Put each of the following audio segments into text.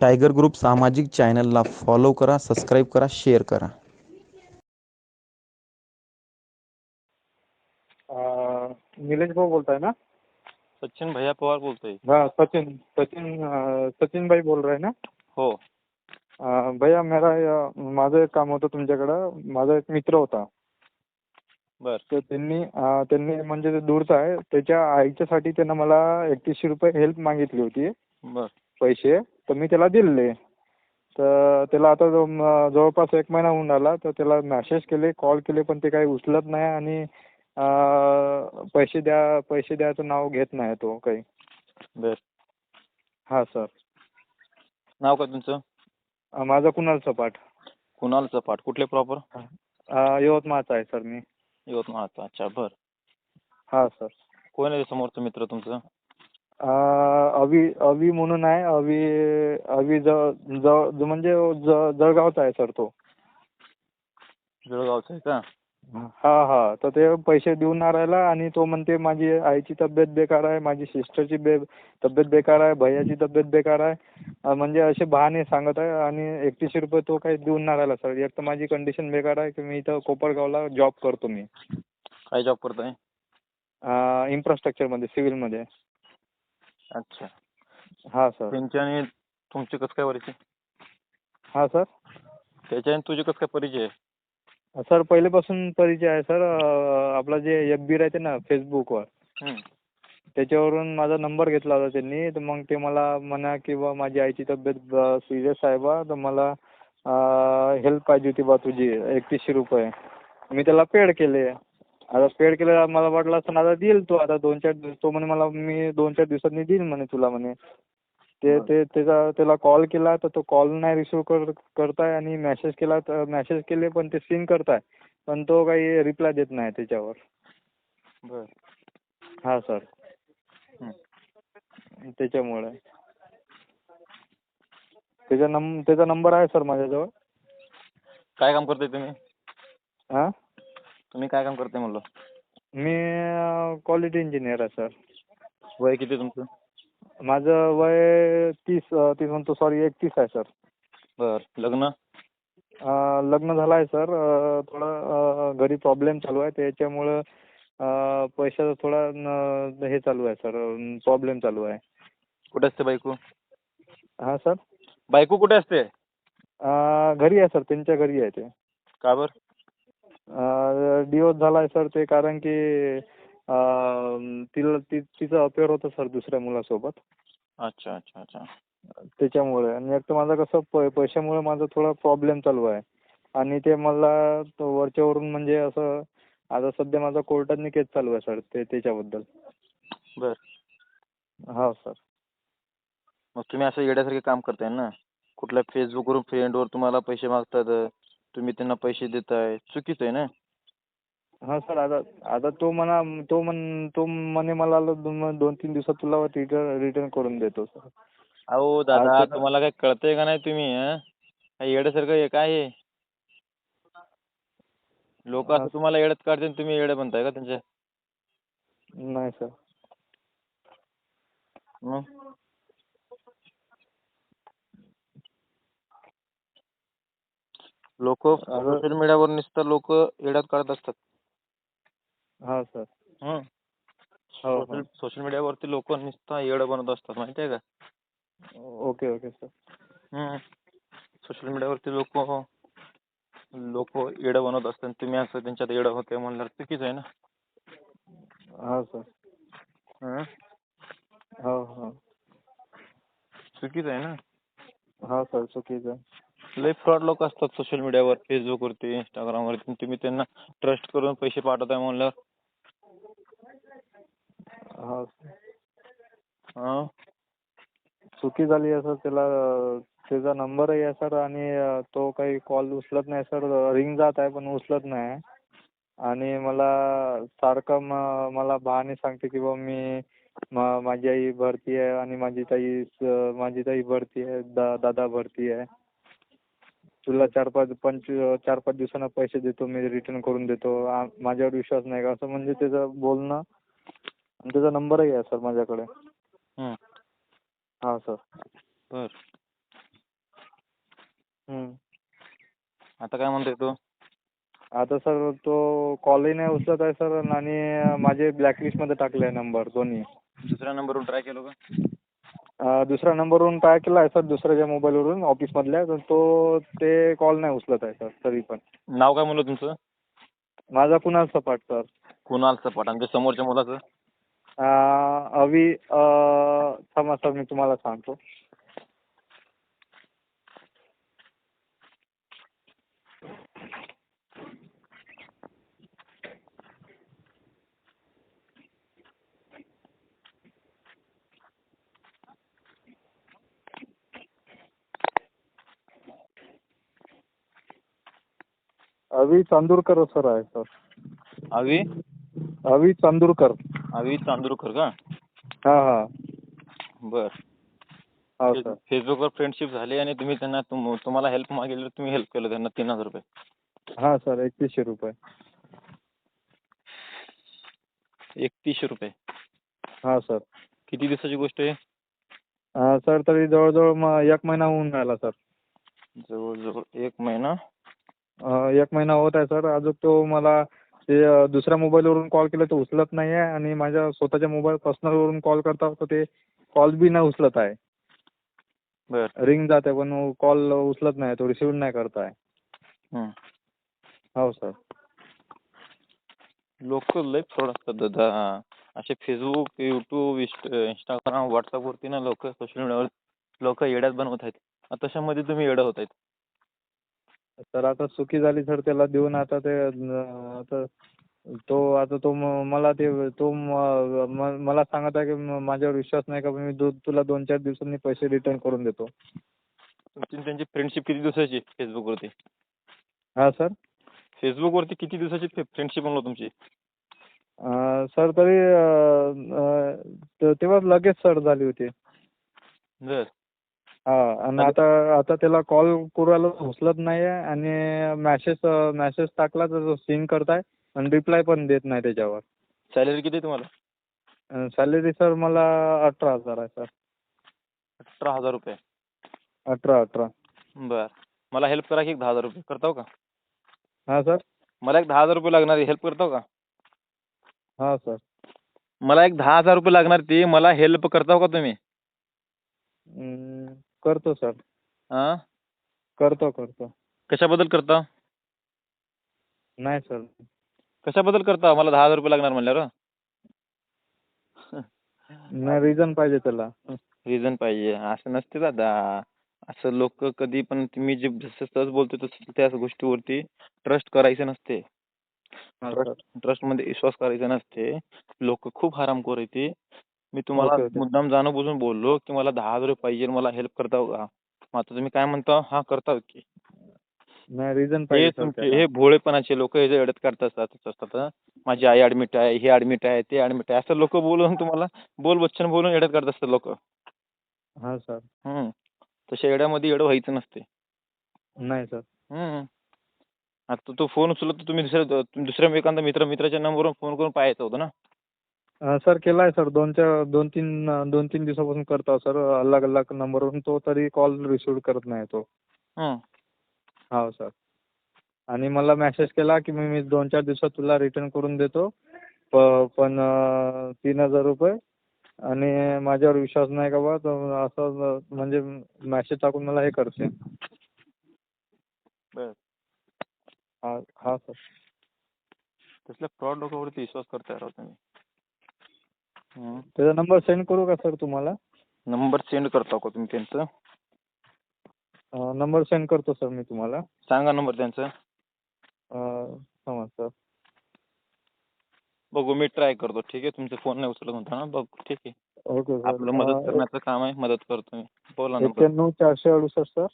Tiger group सामाजिक चॅनलला follow करा सबस्क्राईब करा शेअर करा. निलेश भाऊ बोलताय ना? सचिन भैया पवार बोलतोय. हाँ सचिन सचिन अं, सचिन भाई बोल रहे हैं ना? हो. अं, भैया मेरा अं, माझं एक काम होतं तुमच्याकडं. माझा एक मित्र होता. बर. तर त्यांनी अं, त्यांनी म्हणजे ते दूरचा आहे. त्याच्या आईच्यासाठी त्यानं मला एकतीसशे रुपये हेल्प मागितली होती. बर. पैसे तर मी त्याला दिले. तर त्याला आता जो- म- जवळपास एक महिना होऊन राहिला तर त्याला मॅसेज केले कॉल केले पण ते काही उचलत नाही आणि पैसे द्या पैसे द्यायचं नाव घेत नाही तो काही. बर. हा सर नाव काय तुमचं? अं, माझा कुणाल सपाट. कुणाल चपाट कुठले प्रॉपर अं, यवतमाळचा आहे सर मी. यवतमाळचा. अच्छा बर. हा सर कोण आहे समोरचा मित्र तुमचं? अवि अवि म्हणून आहे अवि अवि ज ज- ज- म्हणजे ज- जळगावचा आहे सर तो. जळगावचा आहे का? हा हा. तर ते पैसे देऊन नाही राहिला आणि तो म्हणते माझी आईची तब्येत बेकार आहे माझी सिस्टरची बे तब्येत बेकार आहे भैयाची तब्येत बेकार आहे. म्हणजे असे बहाणे सांगत आहे आणि एकतीसशे रुपये तो काही देऊन नाही राहिला सर. एक तर माझी कंडिशन बेकार आहे की मी इथं कोपरगावला जॉब करतो मी. काय जॉब करताय? इन्फ्रास्ट्रक्चरमध्ये सिव्हिलमध्ये अच्छा. हा सर. त्यांच्या आणि तुमचे कसं काय परिचय? हा सर. त्याच्या आणि तुझे कसं काय परिचय? आहे सर पहिलेपासून परिचय आहे सर. अं, आपला जे एफ बी राहते ना फेसबुकवर हम्म. त्याच्यावरून माझा नंबर घेतला होता त्यांनी. तर मग ते मला म्हणा की बा माझी आईची तब्येत सिरियस आहे बा तर मला हेल्प पाहिजे होती बा तुझी. एकतीसशे रुपये. मी त्याला पेड केले. आता पेड केले मला वाटलं असतं आता देईल तो आता दोन चार दिवस तो म्हणे मला मी दोन चार दिवसांनी देईल म्हणे तुला म्हणे. ते ते त्याचा त्याला कॉल केला तर तो कॉल नाही रिसिव्ह कर करताय आणि मेसेज केला तर मेसेज केले पण ते सीन करताय. पण तो काही रिप्लाय देत नाही त्याच्यावर. बर. हा सर. त्याच्यामुळे. त्याचा नंब त्याचा नंबर आहे सर माझ्याजवळ. काय काम करताय तुम्ही? हां? तुम्ही काय काम करताय म्हणलं? मी क्वालिटी इंजिनियर आहे सर वय किती तुमचं? माझं वय तीस अं, तीस म्हणतो सॉरी एकतीस आहे सर बर. लग्न? अं, लग्न झालं आहे सर अं, थोडं अं, घरी प्रॉब्लेम चालू आहे. त्याच्यामुळं अं, पैशाचा थोडा न- हे चालू आहे सर प्रॉब्लेम चालू आहे. कुठे असते बायको? हां सर बायको कुठे असते? अं, घरी आहे सर त्यांच्या घरी आहे ते. का बर? डिवोर्स झाला आहे सर ते कारण की तिला ती तिचं अफेअर होतं सर दुसऱ्या मुलासोबत. अच्छा अच्छा अच्छा. त्याच्यामुळे. आणि एक तर माझं कसं प पैशामुळे माझा थोडा प्रॉब्लेम चालू आहे. आणि ते मला तो वरच्यावरून म्हणजे असं आता सध्या माझा कोर्टात केस चालू आहे सर ते त्याच्याबद्दल. बर. हा सर मग तुम्ही असं येड्यासारखे काम करताय ना? कुठल्या फेसबुकवरून फ्रेंडवर तुम्हाला पैसे मागतात तुम्ही त्यांना पैसे देताय. चुकीचं आहे ना? हा सर आता आता तो म्हणा तो म्हण तो म्हणे मला दोन दोन तीन दिवसात तुला रिटर्न रिटर्न करून देतो सर. अहो दादा आता- तुम्हाला काय कळतंय का नाही तुम्ही हं? काय येड्यासारखं हे काय आहे. लोक हा. असं तुम्हाला येड्यात काढते आणि तुम्ही येडे बनताय का त्यांच्या नाही सर. मग? लोक सोशल मीडियावर नुसतं लोक येड्यात काढत असतात. हा सर हं. हो हो. सोशल मीडियावरती लोक नुसतं येडं बनत असतात माहिती आहे का? ओके ओके सर हं. सोशल मीडियावरती लोक लोक येडं बनवत असतात. तुम्ही असं त्यांच्यात येडं होते म्हणल्यावर चुकीचं आहे ना? हा सर हं? हो हो. चुकीचं आहे ना? हा सर चुकीचं आहे. लय फ्रॉड लोक असतात सोशल मीडियावर फेसबुकवरती इंस्टाग्रामवरती तुम्ही त्यांना ट्रस्ट करून पैसे पाठवताय म्हणल्यावर. हा हं? चुकी झाली आहे सर त्याला अं, त्याचा नंबरही आहे सर आणि अं, तो काही कॉल उचलत नाही सर. रिंग जात आहे पण उचलत नाही. आणि मला सारखं म मला बहाणे सांगते की बा मी माझी आई भरती आहे आणि माझी ताई माझी ताई भरती आहे दा, दादा भरती आहे. तुला चार पाच पंच चार पाच दिवसांना पैसे देतो मी रिटर्न करून देतो. माझ्यावर विश्वास नाही का? असं म्हणजे त्याचं बोलणं आणि त्याचा नंबरही आहे सर माझ्याकडे. हा. सर बर. हम्म. आता काय म्हणतोय तू? आता सर तो कॉलही नाही उचलत आहे सर आणि माझे ब्लॅकलिस्टमध्ये टाकले आहे नंबर दोन्ही. दुसऱ्या नंबरवरून ट्राय केलं का? अं, दुसऱ्या नंबरवरून ट्राय केला आहे सर दुसऱ्याच्या मोबाईलवरून ऑफिसमधल्या तर तो ते कॉल नाही उचलत आहे सर तरी पण. नाव काय म्हणलं तुमचं? माझा कुणाल सपाट सर. कुणाल सपाट. आणि ते समोरच्या मुलाचं? अं, अवी अं, थांबा सर मी तुम्हाला सांगतो. अवी चांदूरकर सर आहे सर. आवी अवी चांदूरकर. आवी चांदूरकर का? हां हां. बर. हो सर. फेसबुकवर फ्रेंडशिप झाली आणि तुम्ही त्यांना तुम- तुम्हाला हेल्प मागितली तुम्ही हेल्प केलं त्यांना तीन हजार रुपये. हां सर एकवीसशे रुपये. एकतीसशे रुपये. हां सर. किती दिवसाची गोष्ट आहे? अं, सर तरी जवळजवळ मग एक महिना होऊन राहिला सर. जवळजवळ एक महिना? एक महिना होत आहे सर. अजून तो मला ते दुसऱ्या मोबाईलवरून कॉल केला तर उचलत नाही आहे आणि माझ्या स्वतःच्या मोबाईल पर्सनलवरून कॉल करता तर ते कॉल बी नाही उचलत आहे. बर. रिंग जाते पण कॉल उचलत नाही तो रिसिव्ह नाही करत आहे. हं. हो सर. लोक लय फ्रॉड असतात दादा. असे फेसबुक युट्यूब इंस्टाग्राम व्हॉट्सअपवरती ना लोक सोशल मीडियावर लोक येड्यात बनवत आहेत. तशामध्ये तुम्ही येडं होत आहेत. तर आता चुकी झाली सर त्याला देऊन आता ते आता तो आता तो म- मला ते तो म- म- मला सांगत आहे की माझ्यावर विश्वास नाही का मी दो तुला दोन चार दिवसांनी पैसे रिटर्न करून देतो. तुमची आणि त्यांची फ्रेंडशिप किती दिवसाची फेसबुकवरती हां सर फेसबुकवरती किती दिवसाची फ्रेंडशिप म्हणलो तुमची? अं, सर तरी अं, अं, ते- तेव्हा लगेच सर झाली होती. बर. हा आणि आता आता त्याला कॉल करायला उचलत नाही आहे आणि मॅसेज मॅसेज टाकला तर सीन करताय आणि रिप्लाय पण देत नाही त्याच्यावर. सॅलरी किती आहे तुम्हाला? सॅलरी सर मला अठरा हजार आहे सर अठरा हजार रुपये. अठरा अठरा. बर. मला हेल्प करा की एक दहा हजार रुपये. करताव का? हां सर मला एक दहा हजार रुपये लागणार हेल्प करताव का? हां सर मला एक दहा हजार रुपये लागणार ती मला हेल्प करताव का तुम्ही? हम्म, करतो सर. हां? करतो करतो. कशाबद्दल करता? नाही सर. कशाबद्दल करता? मला दहा हजार रुपये लागणार म्हणल्यावर. नाही रिझन पाहिजे त्याला. रिझन पाहिजे. असं नसते दादा. असं लोक कधी पण तुम्ही जे जसं सहज बोलतो तसं त्याच गोष्टीवरती ट्रस्ट करायचं नसते. ट्रस्टमध्ये विश्वास करायचा नसते. लोक खूप हरामखोर आहे ते. मी तुम्हाला. मुद्दाम जाणून बुजून बोललो की मला दहा हजार रुपये पाहिजे मला हेल्प करताव का? मग आता तुम्ही काय म्हणता? हा करताव की. नाही रिझन हे पाहिजे. हे भोळेपणाचे लोक हे अडत काढतात असतात असतात माझी आई ॲडमिट आहे हे ॲडमिट आहे ते ॲडमिट आहे. असं लोक बोलून तुम्हाला बोल बच्चन बोलून येड्यात काढत असतात लोक. हां सर तशा येड्यामध्ये येडं व्हायचं नसते. नाही सर हम्म. आता तो फोन उचलत तर तुम्ही दुसऱ्या दुसऱ्या एखादा मित्र मित्राच्या नंबरवरून फोन करून पाहायचं होतं ना? सर केला आहे सर. दोन चार दोन तीन दोन तीन दिवसापासून करतो सर. अलग अलग नंबरवरून तो तरी कॉल रिसिव्ह करत नाही तो. हं. हो सर. आणि मला मेसेज केला की मी मी दोन चार दिवसात तुला रिटर्न करून देतो. प पण तीन हजार रुपये. आणि माझ्यावर विश्वास नाही का बा तर असं म्हणजे मेसेज टाकून मला हे करते. हा हा सर. तसल्या फ्रॉड लोकांवरती विश्वास करताय राव तुम्ही. हं. त्याचा नंबर सेंड करू का सर तुम्हाला? नंबर सेंड करता का तुम्ही त्यांचं? नंबर सेंड करतो सर मी तुम्हाला. सांगा नंबर त्यांचं. अं, थांबा सर बघू मी ट्राय करतो. ठीक आहे तुमचा फोन नाही उचलत म्हणता ना बघ ठीक आहे. ओके आपलं मदत करण्याचं काम आहे. मदत करतो मी. बोला नंबर एक्क्याण्णव चारशे अडुसष्ट सर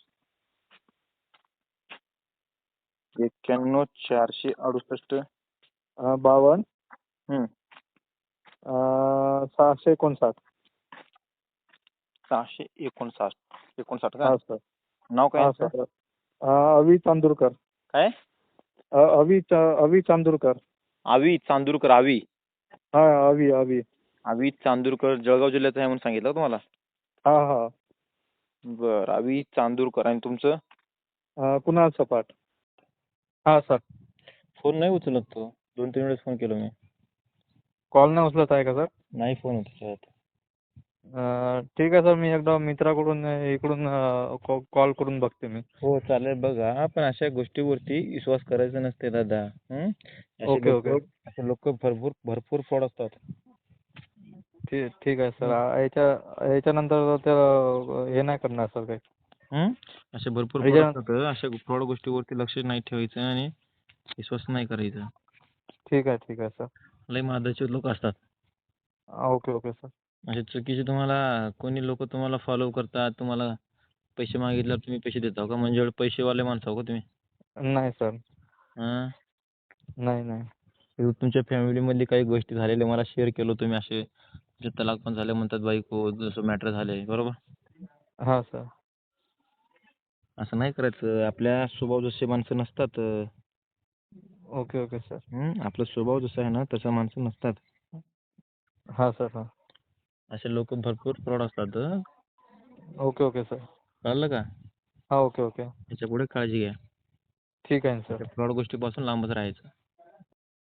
एक्क्याण्णव चारशे अडुसष्ट. अं, बावन्न हं. अं, सहाशे एकोणसाठ. सहाशे एकोणसाठ. एकोणसाठ का? हा सर. नाव काय हा? सर. अं, अवी चांदूरकर. काय? अं, अवी चा- अवी चांदूरकर. आवी चांदूरकर आवी हा अवी अवी. आवी चांदूरकर जळगाव जिल्ह्याचं आहे म्हणून सांगितलं का तुम्हाला? हा हा. बरं आवी चांदूरकर आणि तुमचं? अं, कुणाल सपाट. हां सर. फोन नाही उचलत तो. दोन तीन वेळेस फोन केलो मी. कॉल नाही उचलत आहे का सर नाही फोन होत अं, ठीक आहे सर मी एकदा मित्राकडून अं, इकडून कॉल करून बघते मी. हो चालेल. बघा पण अशा गोष्टीवरती विश्वास करायचा नसते दादा. हं? असे ओके, ओके. लोक असे लोक भरपूर भरपूर फ्रॉड असतात. ठीक ठीक आहे सर याच्या याच्यानंतर ते अं, हे नाही करणार सर काही. हं? असे भरपूर असतात अशा फ्रॉड गोष्टीवरती लक्ष नाही ठेवायचं आणि विश्वास नाही करायचा. ठीक आहे ठीक आहे सर लय मादाचे लोक असतात. ओके ओके सर असे चुकीचे तुम्हाला कोणी लोक तुम्हाला फॉलो करतात तुम्हाला पैसे मागितल्यावर तुम्ही पैसे देता का? म्हणजे पैसेवाले माणसं हो का तुम्ही? नाही सर हं? नाही नाही. हे तुमच्या फॅमिलीमधली काही गोष्टी झालेल्या मला शेअर केलं तुम्ही असे जे तलाक पण झाले म्हणतात बायको जसं मॅटर झाले बरोबर? हां सर असं नाही करायचं. आपल्या स्वभाव जसे माणसं नसतात. Okay okay sir. हं? आपला स्वभाव जसा आहे ना तसं माणसं नसतात. हां सर हां. असे लोक भरपूर फ्रॉड असतात हं? Okay okay sir. कळलं का? हां ओके ओके. त्याच्या पुढे काळजी घ्या. ठीक आहे ना सर. फ्रॉड गोष्टीपासून लांबच राहायचं.